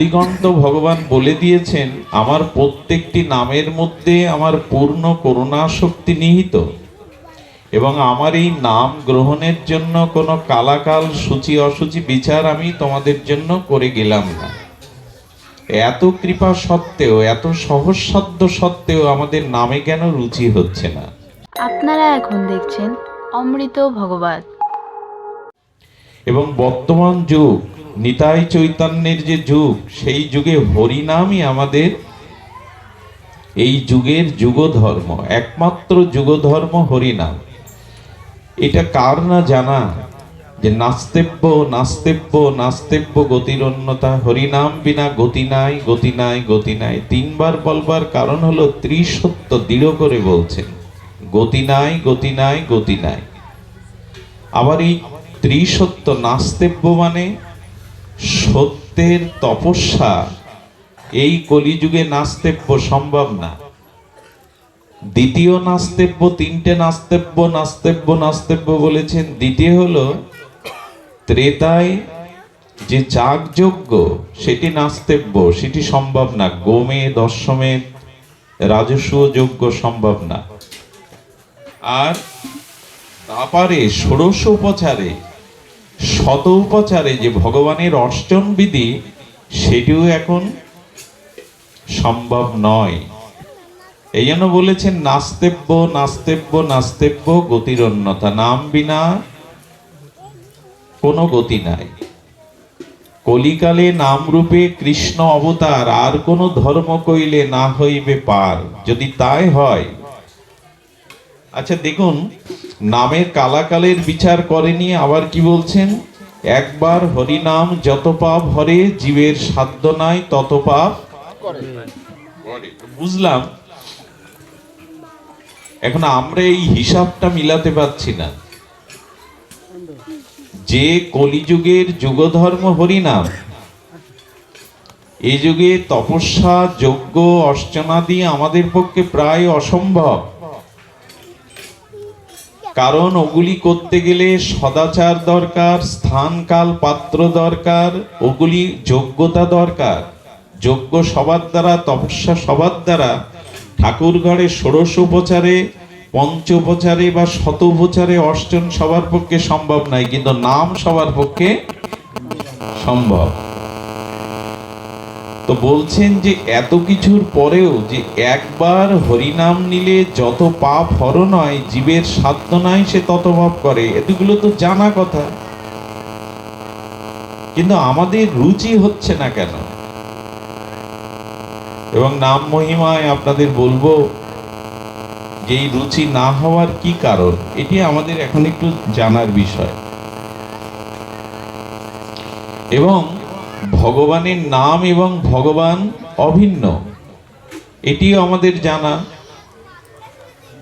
দিগন্ত ভগবান বলে দিয়েছেন আমার প্রত্যেকটি নামের মধ্যে আমার পূর্ণ করুণা শক্তি নিহিত। এবং আমার এই নাম গ্রহণের জন্য কোনো কালাকাল সূচি অসুচি বিচার আমি তোমাদের জন্য করে গেলাম না। এত কৃপা সত্ত্বেও এত সহজসাধ্য সত্ত্বেও আমাদের নামে কেন রুচি হচ্ছে না? আপনারা এখন দেখছেন অমৃত ভগবত এবং বর্তমান যুগ নিতাই চৈতন্যের যে যুগ, সেই যুগে হরিনামই আমাদের এই যুগের যুগধর্ম, একমাত্র যুগধর্ম হরিনাম। এটা কার না জানা যে নাস্তেব্য নাস্তেব্য নাস্তেব্য গতির অন্যতা হরিনাম বিনা গতি নাই গতি নাই গতি নাই। তিনবার বলবার কারণ হলো ত্রিসত্য দৃঢ় করে বলছেন, গতি নাই গতি নাই গতি নাই। আবার এই ত্রিসত্য নাস্তেব্য মানে সত্যের তপস্যা এই কলিযুগে নাস্তেব্য সম্ভব না। দ্বিতীয় নাস্তেব্য, তিনটে নাস্তেব্য নাস্তেব্য নাস্তেব্য বলেছেন। দ্বিতীয় হলো, ত্রেতায় যে যাগযজ্ঞ সেটি নাস্তেব্য, সেটি সম্ভব না। গোমে, দশমে রাজস্ব যজ্ঞ সম্ভব না। আর তারপরে ষোড়শ উপচারে শত উপচারে যে ভগবানের অষ্টম বিধি, সেটিও এখন সম্ভব নয়। এই জন্য বলেছেন, নাস্তেব্য নাস্তেব্য নাস্তেব্য গতির অন্যতা নাম বিনা কোনো গতি নাই। কলিকালে নাম রূপে কৃষ্ণ অবতার, আর কোনো ধর্ম কইলে না হইবে পার। যদি তাই হয় আচ্ছা দেখুন, নামের কালাকালের বিচার করেনি, আবার কি বলছেন? একবার হরিনাম যত পাপ হরে, জীবের সাধ্য নাই তত পাপ। বুঝলাম। এখন আমরা এই হিসাবটা মিলাতে পারছি না। যে কলিযুগের যুগধর্ম হরিনাম এই যুগে তপস্যা, যজ্ঞ অর্চনাদি আমাদের পক্ষে প্রায় অসম্ভব। কারণ ওগুলি করতে গেলে সদাচার দরকার স্থান কাল পাত্র দরকার, ওগুলি যোগ্যতা দরকার। যোগ্য সবার দ্বারা, তপস্যা সবার দ্বারা, ঠাকুর ঘরে ষোড়শ উপচারে, পঞ্চ উপচারে বা শত উপচারে অষ্টম সবার পক্ষে সম্ভব নয়, কিন্তু নাম সবার পক্ষে সম্ভব। তো বলছেন যে এত কিছুর পরেও যে একবার হরিনাম নিলে যত পাপ হরণ হয় জীবের সাধ্য নাই, সে তত পাপ করে। এতগুলো তো জানা কথা। কিন্তু আমাদের রুচি হচ্ছে না কেন? এবং নাম মহিমায় আপনাদের বলব যে এই রুচি না হওয়ার কি কারণ? এটি আমাদের এখন একটু জানার বিষয়। এবং ভগবানের নাম এবং ভগবান অভিন্ন। এটিও আমাদের জানা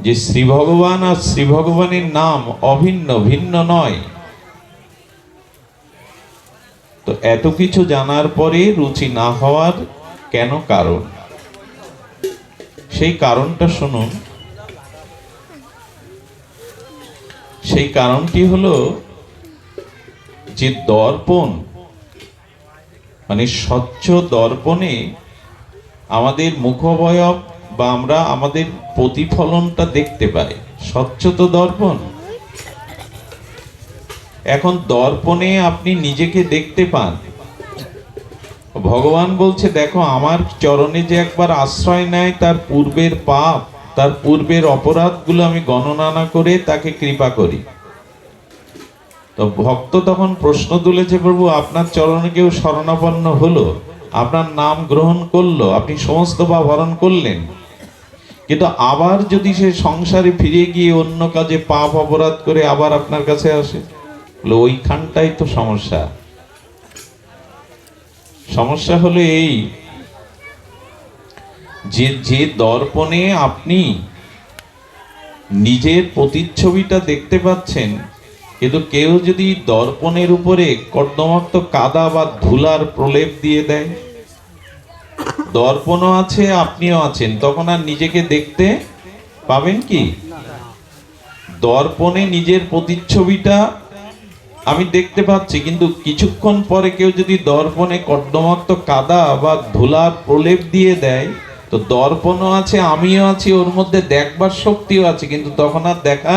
যে শ্রী ভগবান আর শ্রী ভগবানের নাম অভিন্ন, ভিন্ন নয়। তো এত কিছু জানার পরে রুচি না হওয়ার কেন কারণ? সেই কারণটা শুনুন। সেই কারণটি হলো যে দর্পণ মানে স্বচ্ছ দর্পণে আমাদের মুখবয়ব বা আমরা আমাদের প্রতিফলনটা দেখতে পাই। স্বচ্ছ তো দর্পণ। এখন দর্পণে আপনি নিজেকে দেখতে পান। ভগবান বলছে, দেখো, আমার চরণে যে একবার আশ্রয় নেয়, তার পূর্বের পাপ, তার পূর্বের অপরাধগুলো আমি গণনা না করে তাকে কৃপা করি। তো ভক্ত তখন প্রশ্ন তুলেছে, প্রভু, আপনার চরণে কেউ শরণাপন্ন হলো? আপনার নাম গ্রহণ করল? আপনি সমস্ত বা হরণ করলেন? কিন্তু আবার যদি সে সংসারে ফিরে গিয়ে অন্য কাজে পাপ অপরাধ করে আবার আপনার কাছে আসে? ওইখানটাই তো সমস্যা। সমস্যা হলো এই, যে যে দর্পণে আপনি নিজের প্রতিচ্ছবিটা দেখতে পাচ্ছেন কিন্তু কেউ যদি দর্পণের উপরে কর্দমাক্ত কাদা বা ধুলার প্রলেপ দিয়ে দেয়? দর্পণও আছে, আপনিও আছেন, তখন আর নিজেকে দেখতে পাবেন কি? দর্পণে নিজের প্রতিচ্ছবিটা আমি দেখতে পাচ্ছি, কিন্তু কিছুক্ষণ পরে কেউ যদি দর্পণে কর্দমাক্ত কাদা বা ধুলার প্রলেপ দিয়ে দেয়, তো দর্পণও আছে, আমিও আছি, ওর মধ্যে দেখবার শক্তিও আছে, কিন্তু তখন আর দেখা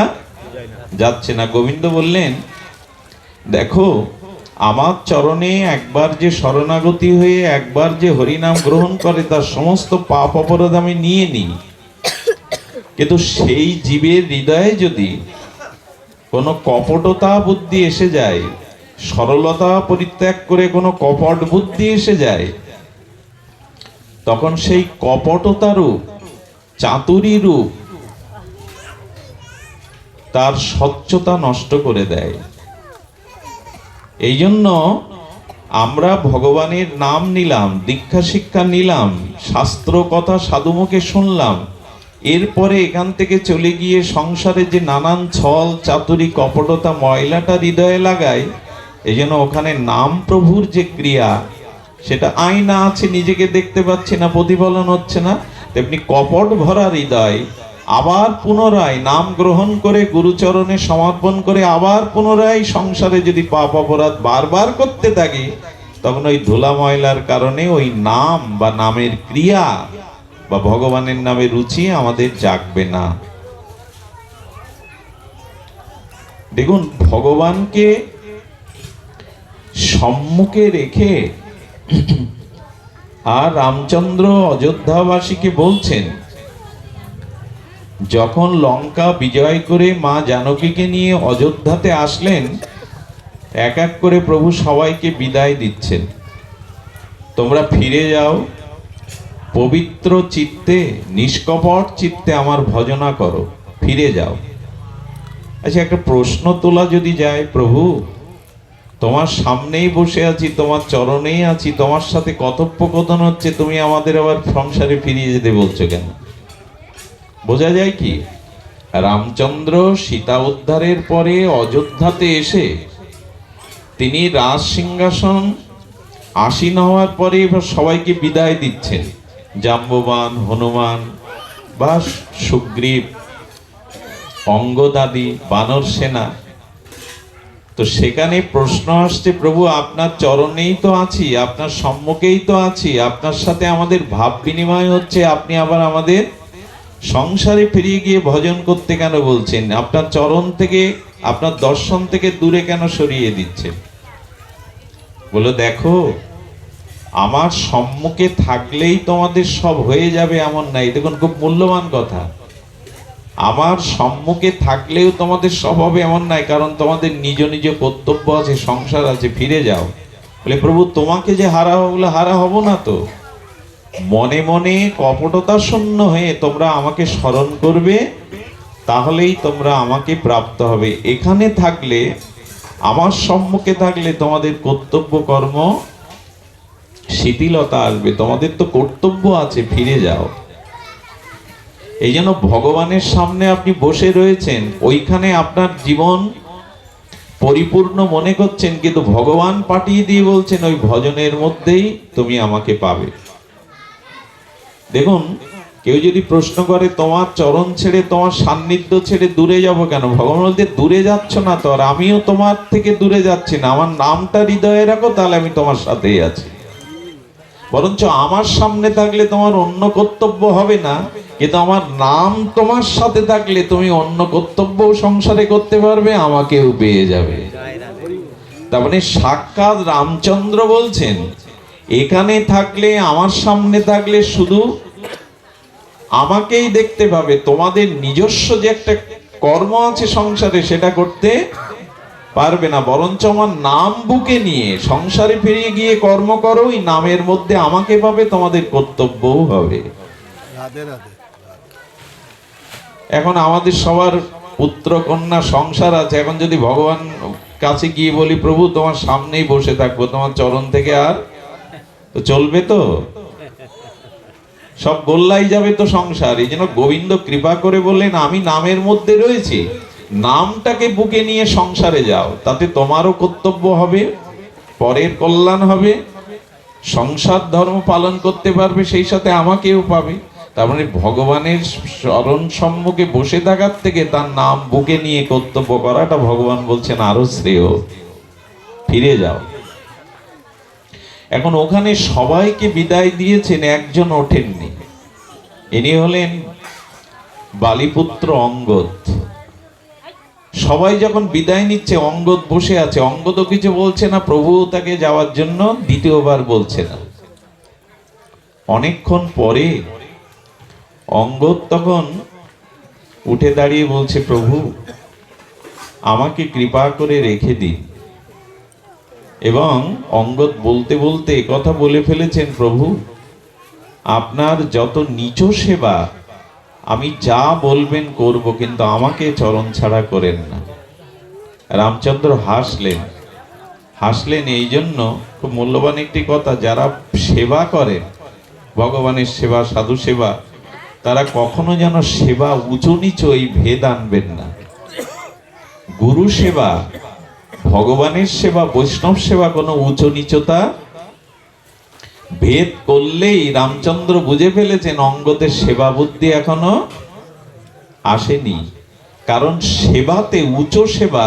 যাচ্ছে না। গোবিন্দ বললেন, দেখো, আমার চরণে একবার যে শরণাগতি হয়ে একবার যে হরিনাম গ্রহণ করে, তার সমস্ত পাপ অপরাধ আমি নিয়ে নিই। কিন্তু সেই জীবের হৃদয়ে যদি কোনো কপটতা বুদ্ধি এসে যায়, সরলতা পরিত্যাগ করে কোনো কপট বুদ্ধি এসে যায়, তখন সেই কপটতা রূপ চাতুরি রূপ তার স্বচ্ছতা নষ্ট করে দেয়। এই জন্য আমরা ভগবানের নাম নিলাম দীক্ষা শিক্ষা নিলাম শাস্ত্র কথা সাধুমুখে শুনলাম। এরপরে এখান থেকে চলে গিয়ে সংসারে যে নানান ছল, চাতুরি, কপটতা, ময়লাটা হৃদয়ে লাগায় এই জন্য ওখানে নাম প্রভুর যে ক্রিয়া, সেটা আয়না আছে, নিজেকে দেখতে পাচ্ছি না, প্রতিফলন হচ্ছে না। তেমনি কপট ভরা হৃদয় আবার পুনরায় নাম গ্রহণ করে গুরুচরণে সমর্পণ করে আবার পুনরায় সংসারে যদি পাপ অপরাধ বারবার করতে থাকি, তখন ওই ধুলা ময়লার কারণে ওই নাম বা নামের ক্রিয়া বা ভগবানের নামে রুচি আমাদের জাগবে না। দেখুন, ভগবানকে সম্মুখে রেখে আর রামচন্দ্র অযোধ্যাবাসীকে বলছেন যখন লঙ্কা বিজয় করে মা জানকীকে নিয়ে অযোধ্যাতে আসলেন, এক এক করে প্রভু সবাইকে বিদায় দিচ্ছেন। তোমরা ফিরে যাও, পবিত্র চিত্তে, নিষ্কপট চিত্তে আমার ভজনা করো, ফিরে যাও। আচ্ছা একটা প্রশ্ন তোলা যদি যায়, প্রভু, তোমার সামনেই বসে আছি, তোমার চরণেই আছি, তোমার সাথে কথোপকথন হচ্ছে, তুমি আমাদের আবার সংসারে ফিরিয়ে যেতে বলছো কেন? বোঝা যায় কি? রামচন্দ্র সীতা উদ্ধারের পরে অযোধ্যাতে এসে তিনি রাজ সিংহাসন আসীন হওয়ার পরে এবার সবাইকে বিদায় দিচ্ছেন। জাম্ববান, হনুমান বা সুগ্রীব, অঙ্গদাদি, বানর সেনা। তো সেখানে প্রশ্ন আসছে, প্রভু, আপনার চরণেই তো আছি, আপনার সম্মুখেই তো আছি, আপনার সাথে আমাদের ভাব বিনিময় হচ্ছে, আপনি আবার আমাদের সংসারে ফিরিয়ে গিয়ে ভজন করতে কেন বলছেন? আপনার চরণ থেকে, আপনার দর্শন থেকে দূরে কেন সরিয়ে দিচ্ছেন বলো, দেখো, আমার সম্মুখে থাকলেই তোমাদের সব হয়ে যাবে এমন নাই। দেখুন, খুব মূল্যবান কথা। আমার সম্মুখে থাকলেও তোমাদের সব হবে এমন নাই, কারণ তোমাদের নিজ নিজ কর্তব্য আছে, সংসার আছে, ফিরে যাও। বলে, প্রভু, তোমাকে যে হারা হব হারা হব না তো? মনে মনে কপটতা শূন্য হয়ে তোমরা আমাকে স্মরণ করবে, তাহলেই তোমরা আমাকে প্রাপ্ত হবে। এখানে থাকলে, আমার সম্মুখে থাকলে তোমাদের কর্তব্য কর্ম শিথিলতা আসবে। তোমাদের তো কর্তব্য আছে, ফিরে যাও। এই জন্য ভগবানের সামনে আপনি বসে রয়েছেন, ওইখানে আপনার জীবন পরিপূর্ণ মনে করছেন, কিন্তু ভগবান পাঠিয়ে দিয়ে বলছেন, ওই ভজনের মধ্যেই তুমি আমাকে পাবে। দেখুন, কেউ যদি প্রশ্ন করে, তোমার চরণ ছেড়ে, তোমার সান্নিধ্য ছেড়ে দূরে যাব কেন? ভগবান বলতে, দূরে যাচ্ছ না তো, আর আমিও তোমার থেকে দূরে যাচ্ছি না। আমার নামটা হৃদয়ে রাখো, তাহলে আমি তোমার সাথেই আছি। বরঞ্চ আমার সামনে থাকলে তোমার অন্য কর্তব্য হবে না, কিন্তু আমার নাম তোমার সাথে থাকলে তুমি অন্য কর্তব্য সংসারে করতে পারবে, আমাকেও পেয়ে যাবে। তার মানে সাক্ষাৎ রামচন্দ্র বলছেন এখানে থাকলে আমার সামনে থাকলে শুধু আমাকেই দেখতে পাবে। তোমাদের নিজস্ব যে একটা কর্ম আছে সংসারে সেটা করতে পারবে না। বরঞ্চ আমার নাম বুকে নিয়ে সংসারে ফিরিয়ে গিয়ে কর্ম করো ওই নামের মধ্যে আমাকে পাবে তোমাদের কর্তব্যও হবে। এখন আমাদের সবার পুত্র কন্যা সংসার আছে। এখন যদি ভগবান কাছে গিয়ে বলি প্রভু তোমার সামনেই বসে থাকব তোমার চরণ থেকে আর তো চলবে তো? সব গোল্লাই যাবে তো সংসার, এই জন্য গোবিন্দ কৃপা করে বললেন, আমি নামের মধ্যে রয়েছি, নামটাকে বুকে নিয়ে সংসারে যাও, তাতে তোমারও কর্তব্য হবে, পরের কল্যাণ হবে, সংসার ধর্ম পালন করতে পারবে, সেই সাথে আমাকেও পাবে। তার মানে ভগবানের স্মরণ সম্মুখে বসে থাকার থেকে তার নাম বুকে নিয়ে কর্তব্য করাটা ভগবান বলছেন আরও শ্রেয়। ফিরে যাও। এখন ওখানে সবাইকে বিদায় দিয়েছেন, একজন ওঠেননি। ইনি হলেন বালিপুত্র অঙ্গদ। সবাই যখন বিদায় নিচ্ছে, অঙ্গদ বসে আছে। অঙ্গদও কিছু বলছে না, প্রভু তাকে যাওয়ার জন্য দ্বিতীয়বার বলছে না। অনেকক্ষণ পরে অঙ্গদ তখন উঠে দাঁড়িয়ে বলছে, প্রভু, আমাকে কৃপা করে রেখে দিন। এবং অঙ্গদ বলতে বলতে কথা বলে ফেলেছেন, প্রভু, আপনার যত নিচ সেবা, আমি যা বলবেন করব, কিন্তু আমাকে চরণ ছাড়া করেন না। রামচন্দ্র হাসলেন। হাসলেন এই জন্য খুব মূল্যবান একটি কথা, যারা সেবা করেন, ভগবানের সেবা, সাধু সেবা, তারা কখনো যেন সেবা উঁচু নিচু এই ভেদ আনবেন না। গুরু সেবা ভগবানের সেবা, বৈষ্ণব সেবা, কোনো উঁচু নিচতা ভেদ করলেই রামচন্দ্র বুঝে ফেলেছেন অঙ্গদের সেবা বুদ্ধি এখনও আসেনি। কারণ সেবাতে উঁচু সেবা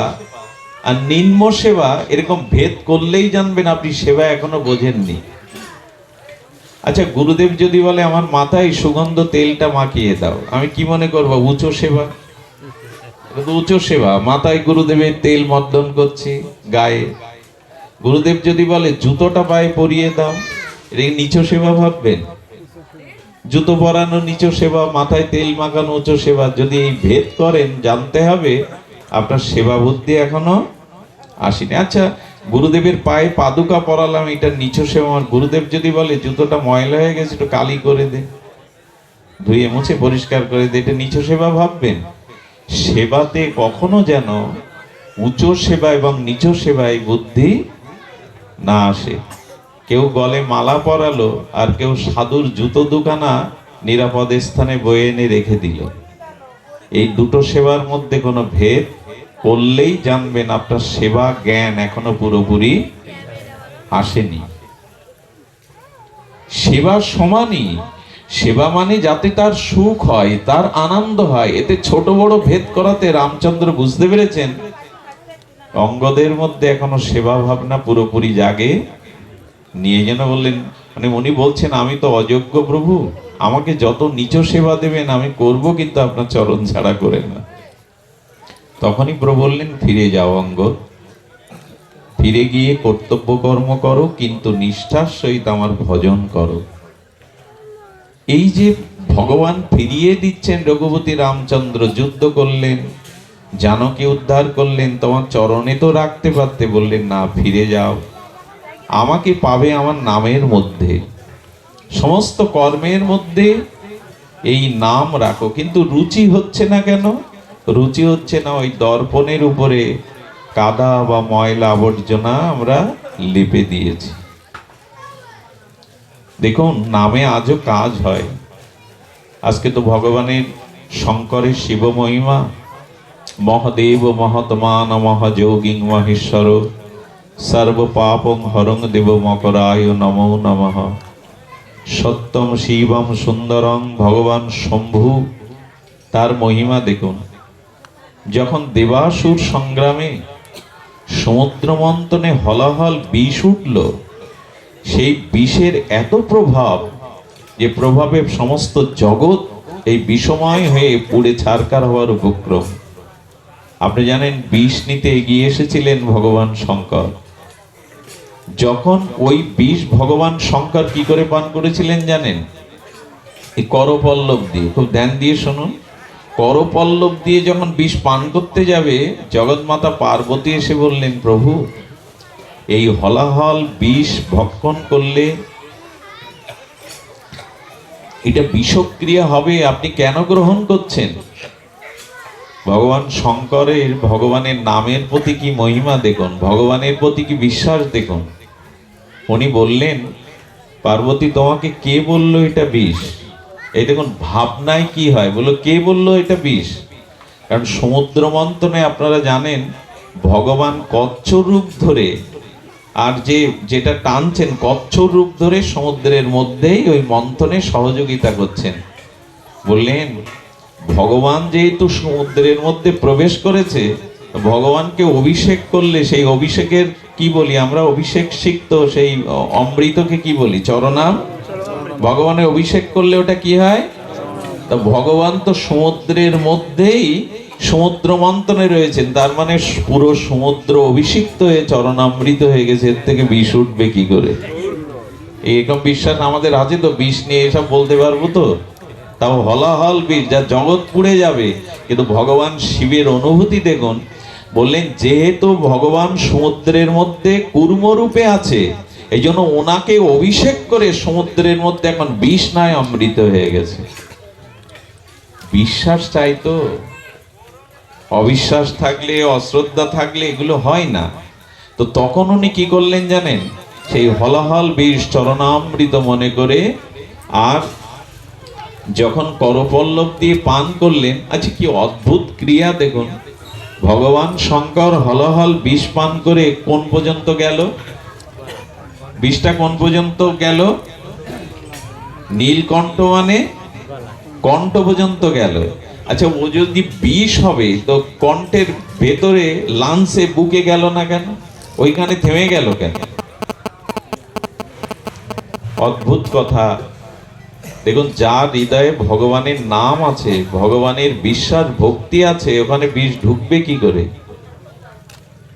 আর নিম্ন সেবা এরকম ভেদ করলেই জানবেন আপনি সেবা এখনও বোঝেননি। আচ্ছা গুরুদেব যদি বলে, আমার মাথায় সুগন্ধ তেলটা মাখিয়ে দাও। আমি কি মনে করব? উঁচু সেবা? উঁচু সেবা। মাথায় গুরুদেবের তেল মর্দন করছি, গায়ে। গুরুদেব যদি বলে, জুতোটা পায়ে পরিয়ে দাও। এটা নিচু সেবা ভাববেন। জুতো পরানো নিচু সেবা, মাথায় তেল মাখানো উঁচু সেবা। যদি এই ভেদ করেন, জানতে হবে আপনার সেবা বুদ্ধি এখনও আসেনি। আচ্ছা গুরুদেবের পায়ে পাদুকা পরালাম, এটা নিচু সেবা। গুরুদেব যদি বলে, জুতোটা ময়লা হয়ে গেছে, একটু কালি করে দে। ধুয়ে মুছে পরিষ্কার করে দে, এটা নিচু সেবা ভাববেন। সেবাতে কখনো যেন উঁচু সেবা এবং নিচু সেবায় বুদ্ধি না আসে। কেউ গলে মালা পরালো, আর কেউ সাধুর জুতো দুখানা নিরাপদ স্থানে বয়ে এনে রেখে দিল। এই দুটো সেবার মধ্যে কোনো ভেদ করলেই জানবেন আপনার সেবা জ্ঞান এখনও পুরোপুরি আসেনি। সেবা সমানই সেবা মানে যাতে তার সুখ হয়, তার আনন্দ হয়। এতে ছোট বড় ভেদ করাতে রামচন্দ্র বুঝতে পেরেছেন। অঙ্গদের মধ্যে এখনও সেবা ভাবনা পুরোপুরি জাগে। নিয়ে যেন বললেন মানে উনি বলছেন, আমি তো অযোগ্য প্রভু। আমাকে যত নিচ সেবা দেবেন, আমি করব কিন্তু আপনার চরণ ছাড়া করে না। তখনই প্রভু বললেন, ফিরে যাও অঙ্গ। ফিরে গিয়ে কর্তব্য কর্ম করো, কিন্তু নিষ্ঠার সহিত আমার ভজন করো। এই যে ভগবান ফিরিয়ে দিচ্ছেন রঘুপতি রামচন্দ্র, যুদ্ধ করলেন, জানকী উদ্ধার করলেন, তোমার চরণে তো রাখতে পারতে বললেন, না, ফিরে যাও। আমাকে পাবে আমার নামের মধ্যে। সমস্ত কর্মের মধ্যে এই নাম রাখো। কিন্তু রুচি হচ্ছে না কেন? রুচি হচ্ছে না ওই দর্পণের উপরে। কাদা বা ময়লা আবর্জনা আমরা লিপে দিয়েছি। দেখুন, নামে আজও কাজ হয়। আজকে তো ভগবানের শঙ্করের শিব মহিমা। মহাদেব মহাত্মা নমঃ যোগিং মহেশ্বর। সর্ব পাপং হরং দেব মকরায় নমো নমঃ। সত্যম শিবম সুন্দরং ভগবান শম্ভু। তার মহিমা দেখুন। যখন দেবাসুর সংগ্রামে সমুদ্র মন্থনে হলাহল বিষ উঠল সেই বিষের এত প্রভাব যে প্রভাবে সমস্ত জগৎ এই বিষময় হয়ে পুড়ে ছারকার হওয়ার উপক্রম। আপনি জানেন বিষ নিতে এগিয়ে এসেছিলেন ভগবান শঙ্কর। যখন ওই বিষ ভগবান শঙ্কর কি করে পান করেছিলেন জানেন? এই করপল্লব দিয়ে। খুব ধ্যান দিয়ে শুনুন। করপল্লব দিয়ে যখন বিষ পান করতে যাবে, জগৎমাতা পার্বতী এসে বললেন, প্রভু এই হলাহল বিষ ভক্ষণ করলে এটা বিষক্রিয়া হবে, আপনি কেন গ্রহণ করছেন? ভগবান শঙ্করের, ভগবানের নামের প্রতি কি মহিমা দেখুন? ভগবানের প্রতি কি বিশ্বাস দেখুন? উনি বললেন, পার্বতী, তোমাকে কে বলল এটা বিষ? এই দেখুন, ভাবনায় কি হয়? বলল, কে বলল এটা বিষ? কারণ সমুদ্র মন্থনে আপনারা জানেন, ভগবান কচ্ছ রূপ ধরে আর যে, যেটা টানছেন কচ্ছর রূপ ধরে সমুদ্রের মধ্যেই ওই মন্থনে সহযোগিতা করছেন। বললেন, ভগবান যেহেতু সমুদ্রের মধ্যে প্রবেশ করেছে, ভগবানকে অভিষেক করলে সেই অভিষেকের কি বলি? আমরা অভিষেক সিক্ত, সেই অমৃতকে কি বলি? চরণাম? ভগবানের অভিষেক করলে ওটা কি হয়? তা ভগবান তো সমুদ্রের মধ্যেই সমুদ্র মন্থনে রয়েছেন, তার মানে পুরো সমুদ্র অভিষিক্ত হয়ে চরণামৃত হয়ে গেছে, এর থেকে বিষ উঠবে কি করে? এরকম বিশ্বাস আমাদের আছে তো, বিষ নিয়ে এসব বলতে পারব তো? তাও হলাহল বিষ, যা জগৎ পুড়ে যাবে। কিন্তু ভগবান শিবের অনুভূতি দেখুন, বললেন, যেহেতু ভগবান সমুদ্রের মধ্যে কুর্মরূপে আছে এই জন্য ওনাকে অভিষেক করে সমুদ্রের মধ্যে এখন বিষ নয় অমৃত হয়ে গেছে। বিশ্বাস চাই তো? অবিশ্বাস থাকলে, অশ্রদ্ধা থাকলে এগুলো হয় না। তো তখন উনি কি করলেন জানেন? সেই হলাহল বিষ চরণামৃত মনে করে আর যখন করপল্লব দিয়ে পান করলেন আচ্ছা কি অদ্ভুত ক্রিয়া দেখুন। ভগবান শঙ্কর হলহল বিষ পান করে কোন পর্যন্ত গেল? বিষটা কোন পর্যন্ত গেল? নীলকণ্ঠ মানে কণ্ঠ পর্যন্ত গেল। আচ্ছা ও যদি বিষ হবে, তো কণ্ঠের ভেতরে লাংসে বুকে গেল না কেন? ওইখানে থেমে গেল কেন? অদ্ভুত কথা। দেখুন, যার হৃদয়ে ভগবানের নাম আছে, ভগবানের বিশ্বাস, ভক্তি আছে, ওখানে বিষ ঢুকবে কি করে?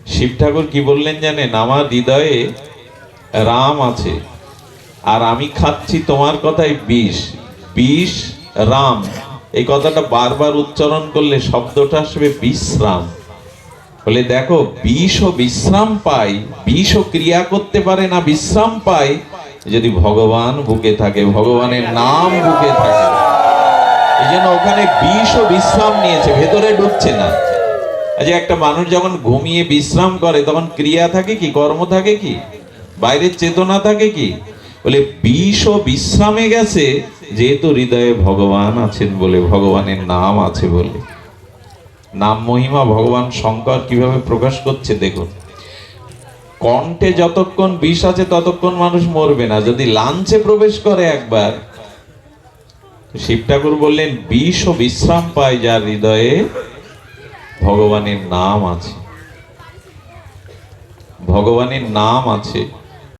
শিব ঠাকুর কি বললেন জানেন? আমার হৃদয়ে রাম আছে, আর আমি খাচ্ছি তোমার কথাই বিষ। বিষ রাম। এই কথাটা বারবার উচ্চারণ করলে শব্দটা আসবে বিশ্রাম। বলে দেখো বিষ ও বিশ্রাম বিষ ও ক্রিয়া করতে পারে না, বিশ্রাম পাই যদি ভগবান বুকে থাকে, ভগবানের নাম বুকে থাকে। এই জন্য ওখানে বিষ ও বিশ্রাম নিয়েছে, ভেতরে ঢুকছে না। আচ্ছা একটা মানুষ যখন ঘুমিয়ে বিশ্রাম করে, তখন ক্রিয়া থাকে কি, কর্ম থাকে কি? বাইরের চেতনা থাকে কি? বলে, বিষ ও বিশ্রামে গেছে, যেহেতু হৃদয়ে ভগবান আছেন বলে, ভগবানের নাম আছে বলে। নাম মহিমা ভগবান শঙ্কর কীভাবে প্রকাশ করছে দেখুন। কণ্ঠে যতক্ষণ বিষ আছে, ততক্ষণ মানুষ মরবে না। যদি লাঞ্চে প্রবেশ করে একবার শিব ঠাকুর বললেন, বিষ ও বিশ্রাম পায় যার হৃদয়ে ভগবানের নাম আছে। ভগবানের নাম আছে।